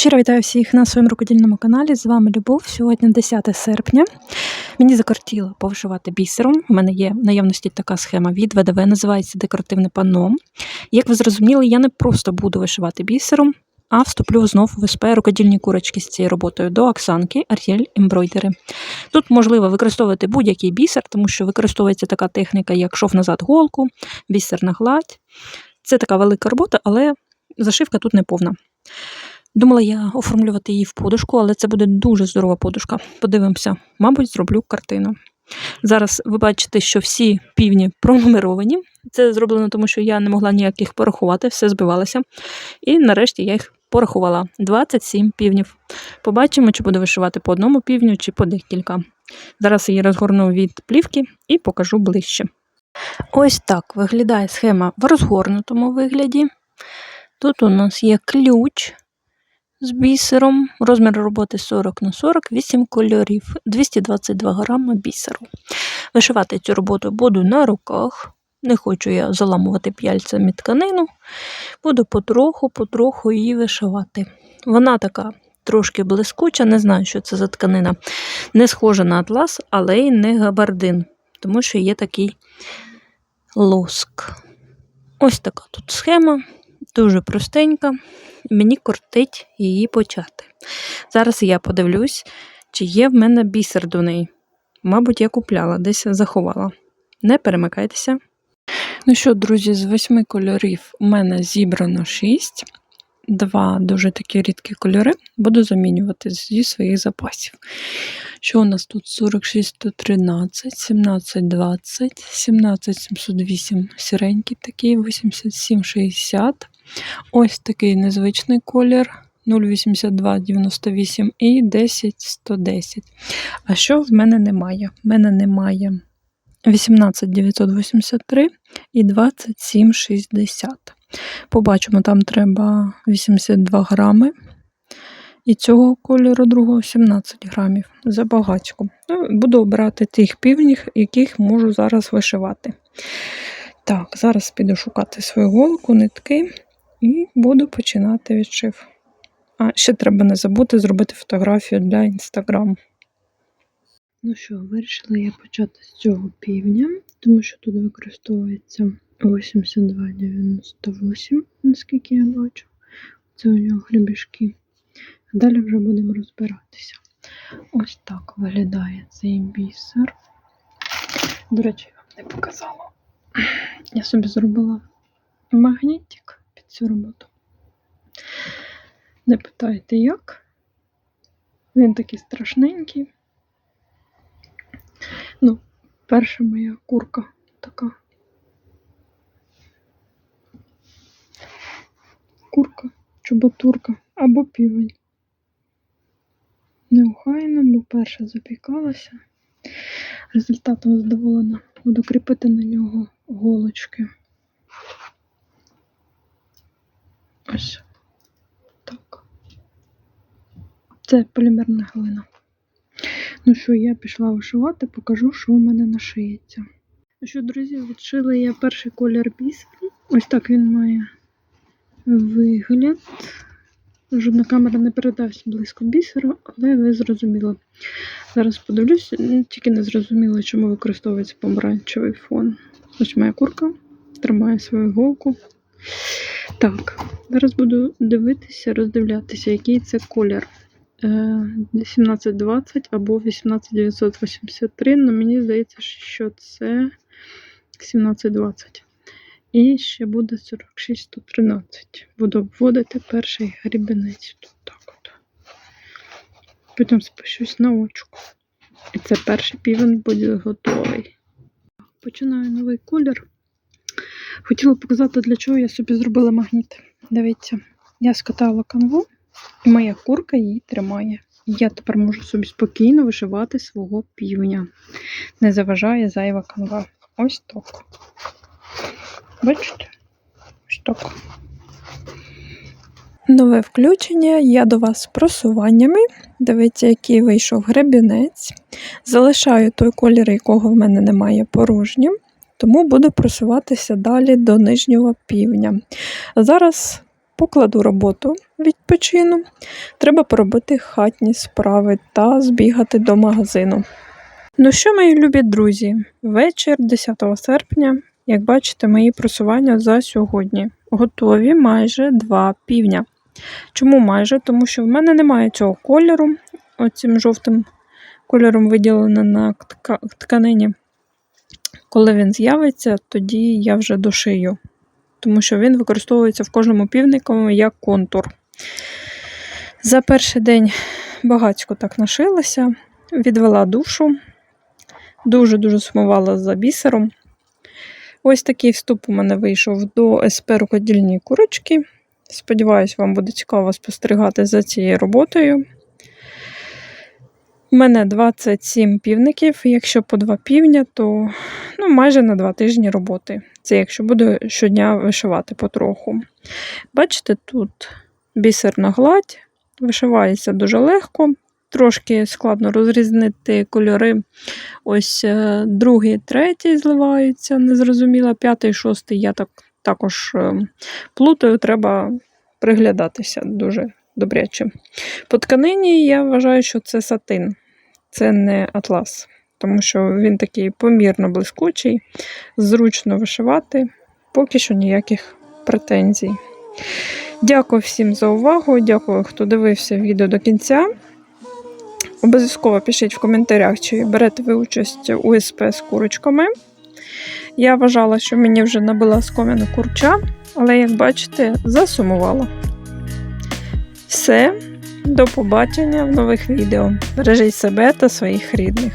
Щиро вітаю всіх на своєму рукодільному каналі. З вами Любов. Сьогодні 10 серпня. Мені закортіло повишивати бісером. У мене є в наявності така схема від ВДВ, називається декоративне панно. Як ви зрозуміли, я не просто буду вишивати бісером, а вступлю знову в СП рукодільні курочки з цією роботою до Оксанки Ariel Embroidery. Тут можливо використовувати будь-який бісер, тому що використовується така техніка, як шов назад голку, бісерна гладь. Це така велика робота, але зашивка тут не повна. Думала я оформлювати її в подушку, але це буде дуже здорова подушка. Подивимося, мабуть, зроблю картину. Зараз ви бачите, що всі півні пронумеровані. Це зроблено тому, що я не могла ніяк їх порахувати, все збивалося. І нарешті я їх порахувала 27 півнів. Побачимо, чи буду вишивати по одному півню, чи по декілька. Зараз її розгорну від плівки і покажу ближче. Ось так виглядає схема в розгорнутому вигляді. Тут у нас є ключ з бісером. Розмір роботи 40 на 40, 8 кольорів, 222 грама бісеру. Вишивати цю роботу буду на руках. Не хочу я заламувати п'яльцями тканину. Буду потроху-потроху її вишивати. Вона така трошки блискуча, не знаю, що це за тканина. Не схожа на атлас, але й не габардин, тому що є такий лоск. Ось така тут схема, дуже простенька. Мені кортить її почати. Зараз я подивлюсь, чи є в мене бісер до неї. Мабуть, я купляла, десь заховала. Не перемикайтеся. Ну що, друзі, з восьми кольорів у мене зібрано шість. Два дуже такі рідкі кольори буду замінювати зі своїх запасів. Що у нас тут 46 113, 17 20, 17 708 сіренький такий, 87 60. Ось такий незвичний колір 08298 і 10 110. А що в мене немає? В мене немає 18983 і 2760. Побачимо, там треба 82 грами. І цього кольору другого 17 грамів. Забагатько. Ну, буду обирати тих півніх, яких можу зараз вишивати. Так, зараз піду шукати свою голку, нитки і буду починати відшив. А ще треба не забути зробити фотографію для інстаграму. Ну що, вирішила я почати з цього півня, тому що тут використовується 82,98, наскільки я бачу. Це у нього гребішки. Далі вже будемо розбиратися. Ось так виглядає цей бісер. До речі, я вам не показала. Я собі зробила магнітик цю роботу. Не питайте як. Він такий страшненький. Ну, перша моя курка така. Курка, чоботурка або півень. Неохайно, бо перша запікалася. Результатом задоволена. Буду кріпити на нього голочки. Ось так. Це полімерна глина. Ну що, я пішла вишивати, покажу, що у мене нашиється. Ну що, друзі, відшила я перший колір бісеру. Ось так він має вигляд. Жодна камера не передасть близько бісеру, але ви зрозуміли. Зараз подивлюсь, тільки не зрозуміло, чому використовується помаранчевий фон. Ось моя курка тримає свою голку. Так, зараз буду дивитися, роздивлятися, який це колір. 1720 або 18983, але мені здається, що це 1720. І ще буде 46113. Буду обводити перший грібенець. Тут так от. Потім спущусь на очку. І це перший півень буде готовий. Починаю новий колір. Хотіла показати, для чого я собі зробила магніт. Дивіться, я скатала канву, і моя курка її тримає. Я тепер можу собі спокійно вишивати свого півня. Не заважає зайва канва. Ось так. Бачите? Ось так. Нове включення. Я до вас з просуваннями. Дивіться, який вийшов гребінець. Залишаю той колір, якого в мене немає порожнім. Тому буду просуватися далі до нижнього півня. Зараз покладу роботу, відпочину. Треба поробити хатні справи та збігати до магазину. Ну що, мої любі друзі, вечір 10 серпня, як бачите, мої просування за сьогодні. Готові майже два півня. Чому майже? Тому що в мене немає цього кольору, оцим жовтим кольором виділено на тканині. Коли він з'явиться, тоді я вже дошию, тому що він використовується в кожному півнику як контур. За перший день багацько так нашилася, відвела душу, дуже-дуже сумувала за бісером. Ось такий вступ у мене вийшов до СП рукодільні курочки. Сподіваюсь, вам буде цікаво спостерігати за цією роботою. У мене 27 півників. Якщо по два півня, то ну, майже на два тижні роботи. Це якщо буду щодня вишивати потроху. Бачите, тут бісерна гладь, вишивається дуже легко. Трошки складно розрізнити кольори. Ось е, другий, третій зливаються, незрозуміло, п'ятий, шостий я так, також е, плутаю, треба приглядатися дуже добряче. По тканині я вважаю, що це сатин, це не атлас, тому що він такий помірно блискучий, зручно вишивати, поки що ніяких претензій. Дякую всім за увагу. Дякую, хто дивився відео до кінця. Обов'язково пишіть в коментарях, чи берете ви участь у СП з курочками. Я вважала, що мені вже набила ском'яну курча, але, як бачите, засумувала. Все, до побачення в нових відео. Бережіть себе та своїх рідних.